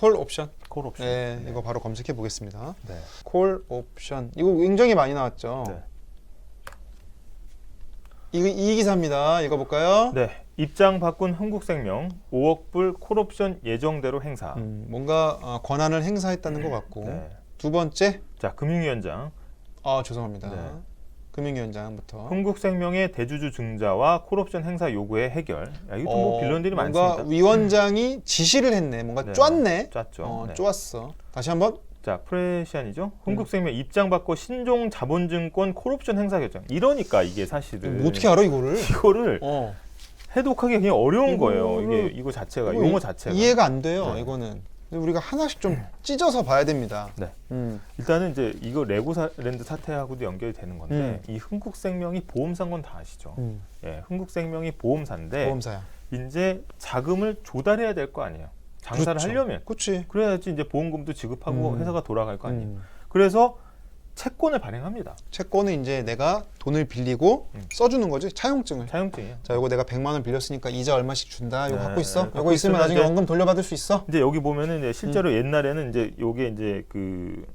콜 옵션. 콜 옵션. 네, 이거 바로 검색해 보겠습니다. 네. 콜 옵션. 이거 굉장히 많이 나왔죠. 네. 이거 이 기사입니다. 읽어 볼까요? 네. 입장 바꾼 흥국생명 5억 불 콜옵션 예정대로 행사. 음, 뭔가 어, 권한을 행사했다는 것 같고 네. 두 번째 자, 금융위원장 아 죄송합니다. 네. 금융위원장부터 흥국생명의 대주주 증자와 콜옵션 행사 요구의 해결. 야, 이것도 뭐 어, 빌런들이 뭔가 많습니다. 위원장이 지시를 했네. 뭔가 네. 쪼았네. 짰죠. 어, 네. 쪼았어. 다시 한번 자, 프레시안이죠. 흥국생명 입장 바꿔 신종 자본증권 콜옵션 행사 결정. 이러니까 이게 사실은 뭐 어떻게 알아 이거를? 이거를 어. 해독하기 그냥 어려운 거예요. 이게 이거를- 이거 자체가 이거 용어 이- 자체가. 이해가 안 돼요. 네. 이거는 근데 우리가 하나씩 좀 찢어서 봐야 됩니다. 네. 음. 일단은 이제 이거 레고랜드 사태하고도 연결이 되는 건데 음. 이 흥국생명이 보험사인 건 다 아시죠? 음. 예, 흥국생명이 보험사인데 보험사야. 이제 자금을 조달해야 될 거 아니에요. 장사를 그렇죠. 하려면 그렇지. 그래야지 이제 보험금도 지급하고 음. 회사가 돌아갈 거 아니에요. 음. 그래서 채권을 발행합니다. 채권은 이제 내가 돈을 빌리고 음. 써주는 거지 차용증을. 차용증이에요. 자, 요거 내가 100만 원 빌렸으니까 이자 얼마씩 준다. 요거 네, 갖고 있어. 네, 요거 갖고 있으면 있으면 나중에 이제- 원금 돌려받을 수 있어. 이제 여기 보면은 이제 실제로 옛날에는 이제 요게 이제 그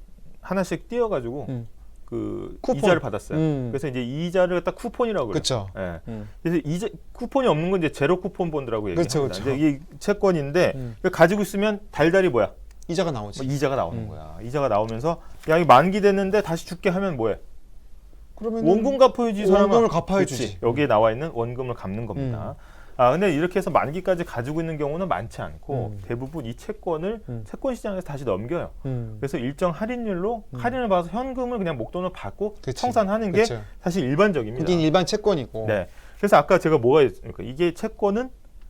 하나씩 띄어가지고 음. 그 쿠폰. 이자를 받았어요. 음. 그래서 이제 이자를 딱 쿠폰이라고 그래요. 그렇죠. 예. 음. 그래서 이제 쿠폰이 없는 건 이제 제로 쿠폰 본드라고 얘기합니다. 그렇죠. 이제 이 채권인데 음. 가지고 있으면 달달이 뭐야? 이자가 뭐 나오지. 이자가 나오는 음. 거야. 이자가 나오면서 야 이거 만기 됐는데 다시 줄게 하면 뭐해? 그러면 원금 갚아야지 사람아. 원금을 갚아야 그치. 주지. 여기에 나와 있는 원금을 갚는 겁니다. 아 근데 이렇게 해서 만기까지 가지고 있는 경우는 많지 않고 음. 대부분 이 채권을 음. 채권 시장에서 다시 넘겨요. 음. 그래서 일정 할인율로 음. 할인을 받아서 현금을 그냥 목돈을 받고 그치. 청산하는 게 그렇죠. 사실 일반적입니다. 그게 일반 채권이고. 네. 그래서 아까 제가 뭐가 있습니까? 이게 채권은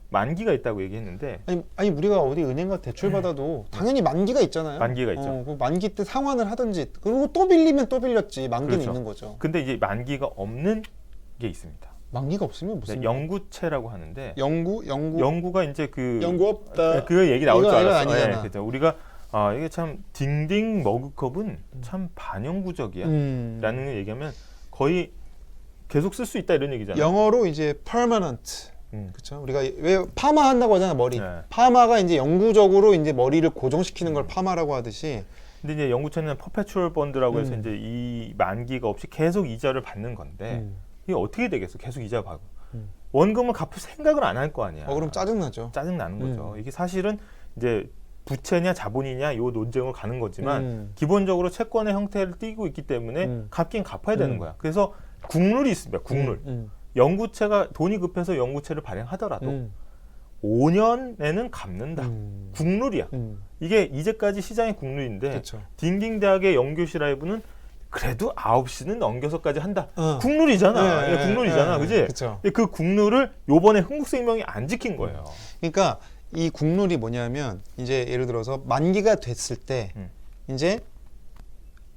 만기가 있다고 얘기했는데 아니, 아니 우리가 어디 은행가 대출 받아도 당연히 만기가 있잖아요. 네. 만기가 있죠. 어, 그 만기 때 상환을 하든지 그리고 또 빌리면 또 빌렸지. 만기는 그렇죠. 있는 거죠. 근데 이제 만기가 없는 게 있습니다. 만기가 없으면 무슨 네, 영구채라고 하는데 영구 영구 영구가 이제 그 영구 없다. 네, 그 얘기 나올 줄 이거 알았어. 아니잖아. 예, 그죠. 우리가 아 이게 참 딩딩 머그컵은 참 반영구적이야. 음. 라는 얘기하면 거의 계속 쓸 수 있다 이런 얘기잖아요. 영어로 이제 permanent. 음. 그렇죠. 우리가 왜 파마 한다고 하잖아 머리. 네. 파마가 이제 영구적으로 이제 머리를 고정시키는 걸 파마라고 하듯이 근데 이제 영구채는 퍼페추얼 번드라고 해서 음. 이제 이 만기가 없이 계속 이자를 받는 건데 음. 이게 어떻게 되겠어? 계속 이자 받고 음. 원금을 갚을 생각을 안 할 거 아니야. 어 그럼 짜증 나죠. 짜증 나는 거죠. 음. 이게 사실은 이제 부채냐 자본이냐 요 논쟁으로 가는 거지만 음. 기본적으로 채권의 형태를 띠고 있기 때문에 음. 갚긴 갚아야 되는 음. 거야. 그래서 국룰이 있습니다. 국룰. 음. 영구채가 돈이 급해서 영구채를 발행하더라도 음. 5년에는 갚는다. 음. 국룰이야. 음. 이게 이제까지 시장의 국룰인데 그렇죠. 딩딩 대학의 영교시 라이브는 그래도 9시는 넘겨서까지 한다. 어. 국룰이잖아. 네, 이게 국룰이잖아. 네, 그지? 그렇죠. 근데 그 국룰을 요번에 흥국생명이 안 지킨 거예요. 그러니까 이 국룰이 뭐냐면 이제 예를 들어서 만기가 됐을 때 음. 이제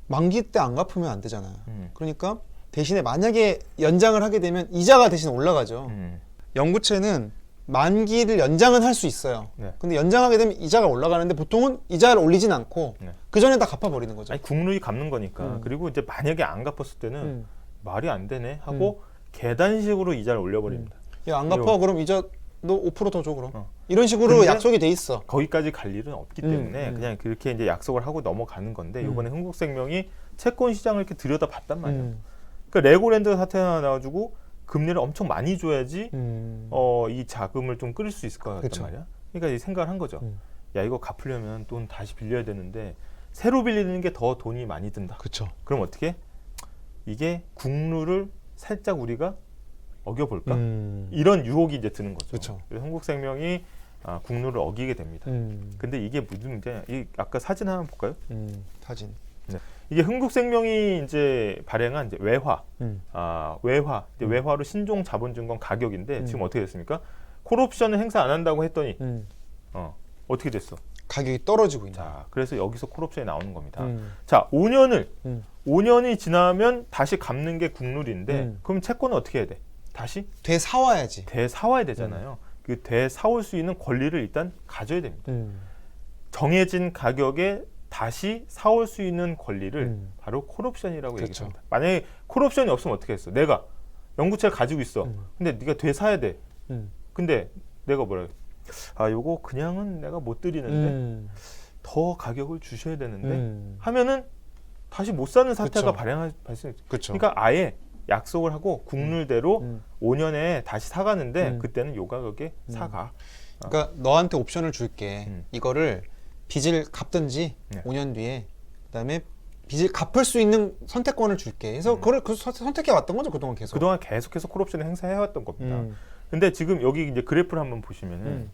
만기 때 안 갚으면 안 되잖아요. 음. 그러니까 대신에 만약에 연장을 하게 되면 이자가 대신 올라가죠. 음. 영구채는 만기를 연장은 할 수 있어요. 네. 근데 연장하게 되면 이자가 올라가는데 보통은 이자를 올리진 않고 네. 그 전에 다 갚아버리는 거죠. 아니 국룰이 갚는 거니까. 음. 그리고 이제 만약에 안 갚았을 때는 음. 말이 안 되네 하고 계단식으로 이자를 올려버립니다. 야, 안 갚아 그럼 이자 너 5%더 줘 그럼. 어. 이런 식으로 약속이 돼 있어. 거기까지 갈 일은 없기 음, 때문에 음. 그냥 그렇게 이제 약속을 하고 넘어가는 건데 음. 이번에 흥국생명이 채권 시장을 이렇게 들여다봤단 말이에요. 음. 그러니까 레고랜드 사태가 나와가지고 금리를 엄청 많이 줘야지 음. 어, 이 자금을 좀 끌을 수 있을 것 같단 그쵸. 말이야. 그러니까 이 생각을 한 거죠. 음. 야 이거 갚으려면 돈 다시 빌려야 되는데 새로 빌리는 게 더 돈이 많이 든다. 그렇죠. 그럼 어떻게? 이게 국룰을 살짝 우리가 어겨볼까? 음. 이런 유혹이 이제 드는 거죠. 그쵸. 그래서 한국생명이 아, 국룰을 어기게 됩니다. 음. 근데 이게 무슨 문제냐? 이 아까 사진 하나 볼까요? 음. 사진. 이게 흥국생명이 이제 발행한 이제 외화, 음. 아 외화, 이제 음. 외화로 신종 자본증권 가격인데 음. 지금 어떻게 됐습니까? 콜옵션을 행사 안 한다고 했더니 음. 어 어떻게 됐어? 가격이 떨어지고 있는. 자, 그래서 여기서 콜옵션이 나오는 겁니다. 음. 자, 5년을 음. 5년이 지나면 다시 갚는 게 국룰인데 음. 그럼 채권은 어떻게 해야 돼? 다시 되사 와야지. 되사 와야 되잖아요. 그 되사 올 수 있는 권리를 일단 가져야 됩니다. 음. 정해진 가격에 다시 사올 수 있는 권리를 음. 바로 콜옵션이라고 그렇죠. 얘기합니다. 만약에 콜옵션이 없으면 어떻게 했어? 내가 영구채를 가지고 있어. 음. 근데 네가 되사야 돼. 음. 근데 내가 뭐라 그래? 아, 요거 그냥은 내가 못 드리는데 음. 더 가격을 주셔야 되는데 음. 하면은 다시 못 사는 사태가 그쵸. 발생할 발생. 그렇죠. 그러니까 아예 약속을 하고 국룰대로 음. 5년에 다시 사가는데 음. 그때는 요 가격에 음. 사가. 그러니까 너한테 옵션을 줄게. 음. 이거를 빚을 갚든지 네. 5년 뒤에 그다음에 빚을 갚을 수 있는 선택권을 줄게. 그래서 음. 그걸 그 선- 선택해 왔던 거죠 그동안 계속. 그동안 계속해서 콜옵션을 행사해왔던 겁니다. 음. 근데 지금 여기 이제 그래프를 한번 보시면은 음.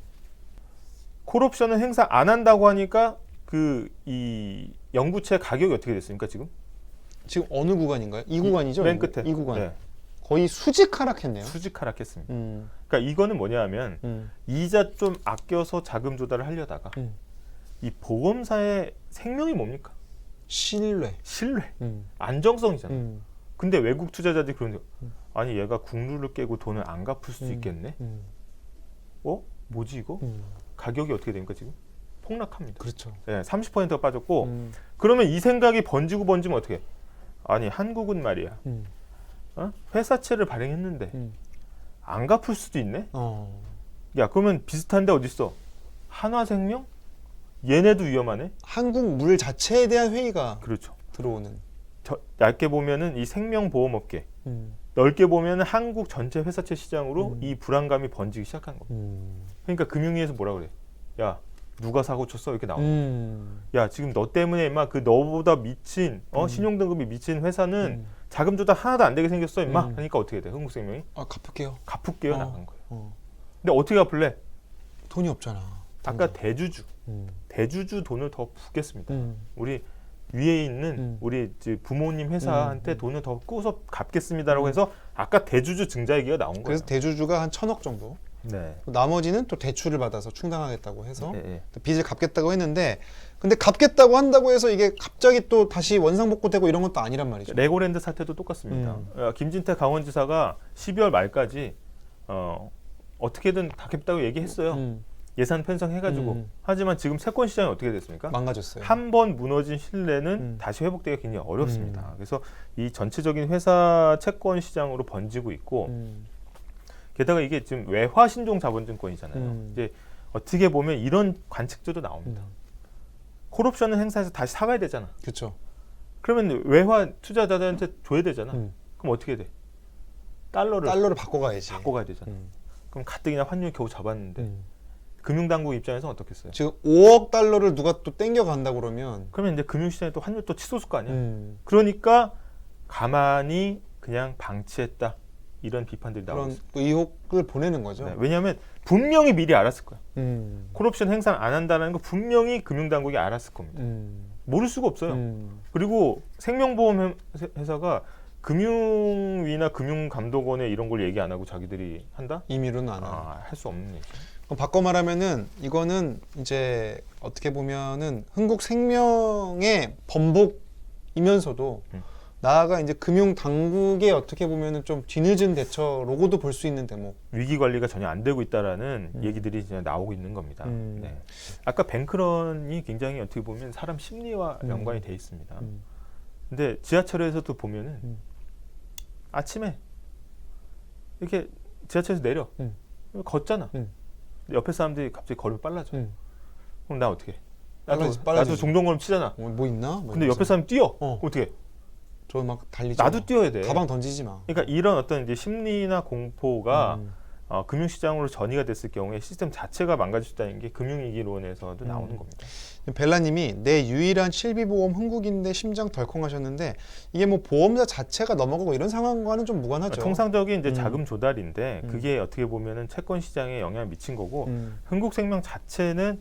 콜옵션을 행사 안 한다고 하니까 그 이 영구채 가격이 어떻게 됐습니까 지금? 지금 어느 구간인가요? 이 구간이죠? 맨 이- 끝에 이 구간. 네, 거의 수직 하락했네요. 수직 하락했습니다. 음. 그러니까 이거는 뭐냐하면 음. 이자 좀 아껴서 자금 조달을 하려다가 음. 이 보험사의 생명이 뭡니까? 신뢰. 신뢰, 음. 안정성이잖아. 음. 근데 외국 투자자들이 그런데 음. 아니 얘가 국룰을 깨고 돈을 안 갚을 수 음. 있겠네. 음. 어? 뭐지 이거? 음. 가격이 어떻게 됩니까 지금? 폭락합니다. 그렇죠. 네, 30%가 빠졌고 음. 그러면 이 생각이 번지고 번지면 어떻게? 아니 한국은 말이야. 음. 어? 회사채를 발행했는데 음. 안 갚을 수도 있네. 어. 야 그러면 비슷한데 어디 있어? 한화생명? 얘네도 위험하네. 한국 물 자체에 대한 회의가 그렇죠. 들어오는. 저, 얇게 보면은 이 생명보험업계, 음. 넓게 보면은 한국 전체 회사채 시장으로 음. 이 불안감이 번지기 시작한 겁니다. 음. 그러니까 금융위에서 뭐라 그래? 야 누가 사고 쳤어 이렇게 나와. 음. 야 지금 너 때문에 임마 그 너보다 미친 어 음. 신용등급이 미친 회사는 음. 자금 조달 하나도 안 되게 생겼어 임마 음. 하니까 어떻게 돼 흥국생명이 아 갚을게요. 갚을게요 어. 나간 거예요 어. 근데 어떻게 갚을래 돈이 없잖아. 아까 당장. 대주주 음. 대주주 돈을 더 붓겠습니다 음. 우리 위에 있는 음. 우리 부모님 회사한테 음. 돈을 더 꾸서 갚겠습니다라고 음. 해서 아까 대주주 증자 얘기가 나온 거예요 그래서 대주주가 한 천억 정도. 네. 나머지는 또 대출을 받아서 충당하겠다고 해서 예, 예. 또 빚을 갚겠다고 했는데 근데 갚겠다고 한다고 해서 이게 갑자기 또 다시 원상복구되고 이런 것도 아니란 말이죠. 레고랜드 사태도 똑같습니다. 음. 어, 김진태 강원지사가 12월 말까지 어, 어떻게든 갚겠다고 얘기했어요. 음, 예산 편성해가지고. 음. 하지만 지금 채권 시장이 어떻게 됐습니까? 망가졌어요. 한 번 무너진 신뢰는 음. 다시 회복되기가 굉장히 어렵습니다. 음. 그래서 이 전체적인 회사 채권 시장으로 번지고 있고 음, 게다가 이게 지금 외화 신종 자본증권이잖아요. 음. 이제 어떻게 보면 이런 관측들도 나옵니다. 음. 콜옵션을 행사해서 다시 사가야 되잖아. 그렇죠. 그러면 외화 투자자들한테 줘야 되잖아. 음. 그럼 어떻게 돼? 달러를 달러를 바꿔가야지. 바꿔가야 되잖아. 음, 그럼 가뜩이나 환율 겨우 잡았는데 음. 금융당국 입장에서 어떻겠어요? 지금 5억 달러를 누가 또 땡겨 간다 그러면 그러면 이제 금융시장에 또 환율 또 치솟을 거 아니야? 음, 그러니까 가만히 그냥 방치했다 이런 비판들이 나오고 그런 있어요. 의혹을 보내는 거죠. 네, 왜냐하면 분명히 미리 알았을 거야. 음, 콜옵션 행사 안 한다는 거 분명히 금융당국이 알았을 겁니다. 음, 모를 수가 없어요. 음, 그리고 생명보험 회- 회사가 금융위나 금융감독원에 이런 걸 얘기 안 하고 자기들이 한다? 임의로는 안. 아, 할 수 없는 얘기죠. 그럼 바꿔 말하면은 이거는 이제 어떻게 보면은 흥국생명의 번복이면서도 음. 나아가 이제 금융 당국의 어떻게 보면은 좀 뒤늦은 대처로고도 볼 수 있는 대목. 위기 관리가 전혀 안 되고 있다라는 음. 얘기들이 이제 나오고 있는 겁니다. 음. 네. 아까 뱅크런이 굉장히 어떻게 보면 사람 심리와 음. 연관이 돼 있습니다. 음. 근데 지하철에서도 보면은 음. 아침에 이렇게 지하철에서 내려 음. 걷잖아. 음. 옆에 사람들이 갑자기 걸음이 빨라져. 음. 그럼 나 어떻게? 해? 나도 빨라지- 나도 빨라지지. 종종 걸음 치잖아. 어, 뭐 있나? 뭐 근데. 옆에 사람 뛰어. 어. 어떻게? 해? 저막 달리죠. 나도 뛰어야 돼. 가방 던지지 마. 그러니까 이런 어떤 이제 심리나 공포가 음. 어, 금융시장으로 전이가 됐을 경우에 시스템 자체가 망가졌다는 게 금융위기론에서도 음. 나오는 겁니다. 벨라님이 내 유일한 실비보험 흥국인데 심장 덜컹하셨는데 이게 뭐 보험자 자체가 넘어가고 이런 상황과는 좀 무관하죠. 통상적인 이제 음. 자금 조달인데 음. 그게 어떻게 보면은 채권 시장에 영향을 미친 거고 음. 흥국생명 자체는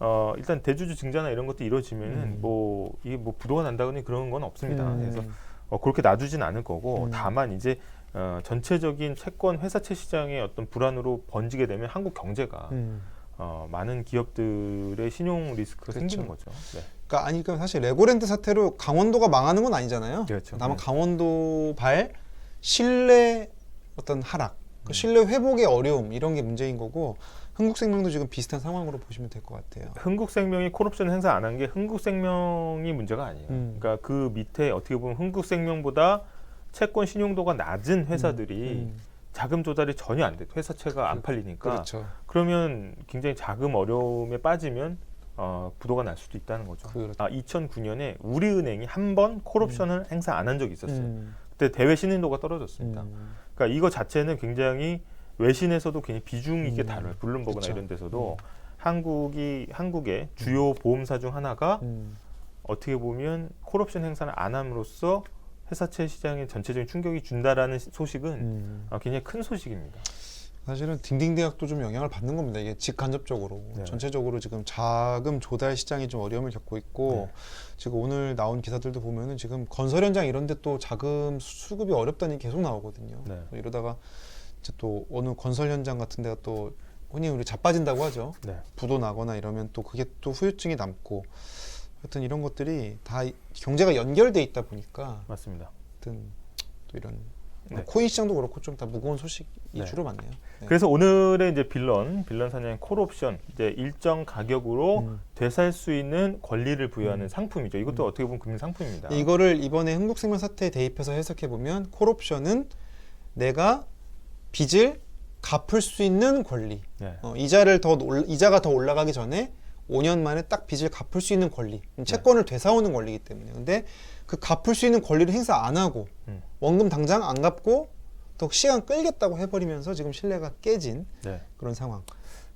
어, 일단 대주주 증자나 이런 것도 이루어지면은 음. 뭐 이게 뭐 부도가 난다거나 그런 건 없습니다. 음. 그래서 어, 그렇게 놔두진 않을 거고 음. 다만 이제 어, 전체적인 채권 회사채 시장의 어떤 불안으로 번지게 되면 한국 경제가 음. 어, 많은 기업들의 신용 리스크가 그렇죠. 생기는 거죠. 네. 그러니까 아니 그럼 사실 레고랜드 사태로 강원도가 망하는 건 아니잖아요. 그렇죠. 다만 네. 강원도 발 신뢰 어떤 하락, 그 음. 신뢰 회복의 어려움 이런 게 문제인 거고 흥국생명도 지금 비슷한 상황으로 보시면 될 것 같아요. 흥국생명이 콜옵션 행사 안 한 게 흥국생명이 문제가 아니에요. 음. 그러니까 그 밑에 어떻게 보면 흥국생명보다 채권 신용도가 낮은 회사들이 음. 자금 조달이 전혀 안 돼. 회사채가 안 팔리니까 그렇죠. 그러면 굉장히 자금 어려움에 빠지면 어, 부도가 날 수도 있다는 거죠. 그렇죠. 아, 2009년에 우리은행이 한 번 콜옵션을 행사 안 한 적이 있었어요. 음. 그때 대외 신인도가 떨어졌습니다. 음. 그러니까 이거 자체는 굉장히 외신에서도 굉장히 비중 있게 음. 다뤄요. 블룸버그나. 이런 데서도 한국이 한국의 주요 보험사 중 하나가 음. 어떻게 보면 콜옵션 행사를 안 함으로써 회사채 시장에 전체적인 충격이 준다라는 시- 소식은 음. 어, 굉장히 큰 소식입니다. 사실은 딩딩 대학도 좀 영향을 받는 겁니다. 이게 직간접적으로 네. 전체적으로 지금 자금 조달 시장이 좀 어려움을 겪고 있고 네. 지금 오늘 나온 기사들도 보면은 지금 건설 현장 이런데 또 자금 수급이 어렵다는 게 계속 나오거든요. 네. 이러다가 이제 또 어느 건설 현장 같은 데가 또 흔히 우리 자빠진다고 하죠. 네. 부도 나거나 이러면 또 그게 또 후유증이 남고 하여튼 이런 것들이 다 이- 경제가 연결돼 있다 보니까 맞습니다. 하여튼 또 이런 네. 코인 시장도 그렇고 좀 다 무거운 소식이 네. 주로 많네요. 네. 그래서 오늘의 이제 빌런 빌런 사냥의 콜옵션 이제 일정 가격으로 음. 되살 수 있는 권리를 부여하는 음. 상품이죠. 이것도 음. 어떻게 보면 금융 상품입니다. 이거를 이번에 흥국생명 사태에 대입해서 해석해 보면 콜옵션은 내가 빚을 갚을 수 있는 권리. 네. 어, 이자를 더 올- 이자가 더 올라가기 전에 5년 만에 딱 빚을 갚을 수 있는 권리. 채권을 되사오는 권리이기 때문에. 근데 그 갚을 수 있는 권리를 행사 안 하고 음. 원금 당장 안 갚고 더 시간 끌겠다고 해버리면서 지금 신뢰가 깨진 네. 그런 상황.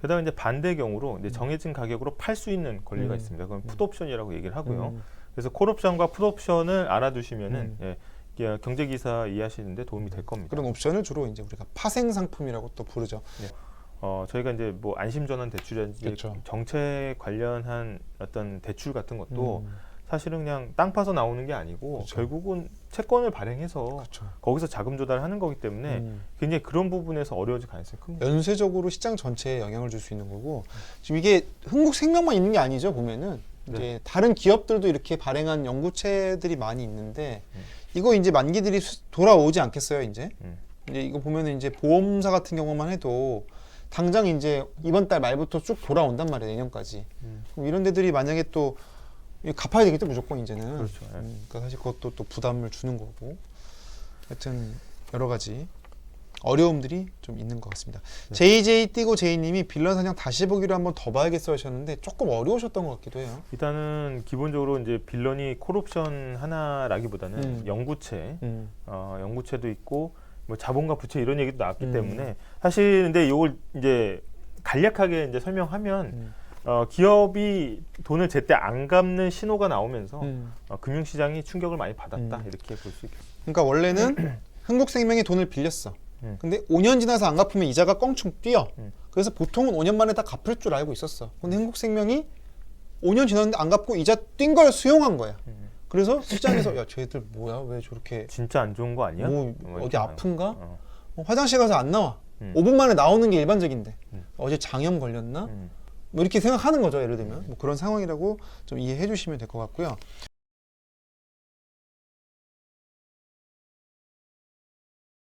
그다음에 이제 반대 경우로 이제 정해진 가격으로 팔 수 있는 권리가 음. 있습니다. 그건 풋옵션이라고 얘기를 하고요. 음. 그래서 콜옵션과 풋옵션을 알아두시면은 음. 예, 이게 경제 기사 이해하시는데 도움이 될 겁니다. 그런 옵션을 주로 이제 우리가 파생 상품이라고 또 부르죠. 어, 저희가 이제 뭐 안심전환 대출이라든지 그렇죠. 정책 관련한 어떤 대출 같은 것도 음. 사실은 그냥 땅 파서 나오는 게 아니고 그렇죠. 결국은 채권을 발행해서 그렇죠. 거기서 자금 조달하는 거기 때문에 음. 굉장히 그런 부분에서 어려워질 가능성이 큽니다. 연쇄적으로 시장 전체에 영향을 줄 수 있는 거고 지금 이게 흥국생명만 있는 게 아니죠 보면은 이제 네. 다른 기업들도 이렇게 발행한 연구체들이 많이 있는데 음. 이거 이제 만기들이 수- 돌아오지 않겠어요 이제 음. 이제 이거 보면은 이제 보험사 같은 경우만 해도 당장 이제 이번 달 말부터 쭉 돌아온단 말이에요 내년까지 음. 그럼 이런 데들이 만약에 또 갚아야 되겠죠 무조건 이제는 그렇죠. 예. 음, 그러니까 사실 그것도 또 부담을 주는 거고 하여튼 여러 가지 어려움들이 좀 있는 것 같습니다. 네. JJ 띠고 제이님이 빌런 사냥 다시 보기로 한번 더 봐야겠어 하셨는데 조금 어려우셨던 것 같기도 해요. 일단은 기본적으로 이제 빌런이 콜옵션 하나라기보다는 음. 영구채, 음. 어, 영구채도 있고 뭐 자본과 부채 이런 얘기도 나왔기 음. 때문에 사실 근데 이걸 이제 간략하게 이제 설명하면 음. 어, 기업이 돈을 제때 안 갚는 신호가 나오면서 음. 어, 금융시장이 충격을 많이 받았다 음. 이렇게 볼 수 있겠습니다. 그러니까 원래는 흥국생명이 돈을 빌렸어. 음. 근데 5년 지나서 안 갚으면 이자가 껑충 뛰어. 음. 그래서 보통은 5년 만에 다 갚을 줄 알고 있었어. 근데 흥국생명이 5년 지났는데 안 갚고 이자 뛴 걸 수용한 거야. 음. 그래서 시장에서 야 쟤들 뭐야 왜 저렇게 진짜 안 좋은 거 아니야? 뭐뭐 어디 아픈가? 어. 어, 화장실 가서 안 나와. 음. 5분 만에 나오는 게 일반적인데 음. 어제 장염 걸렸나? 음. 뭐 이렇게 생각하는 거죠. 예를 들면 뭐 그런 상황이라고 좀 이해해 주시면 될 것 같고요.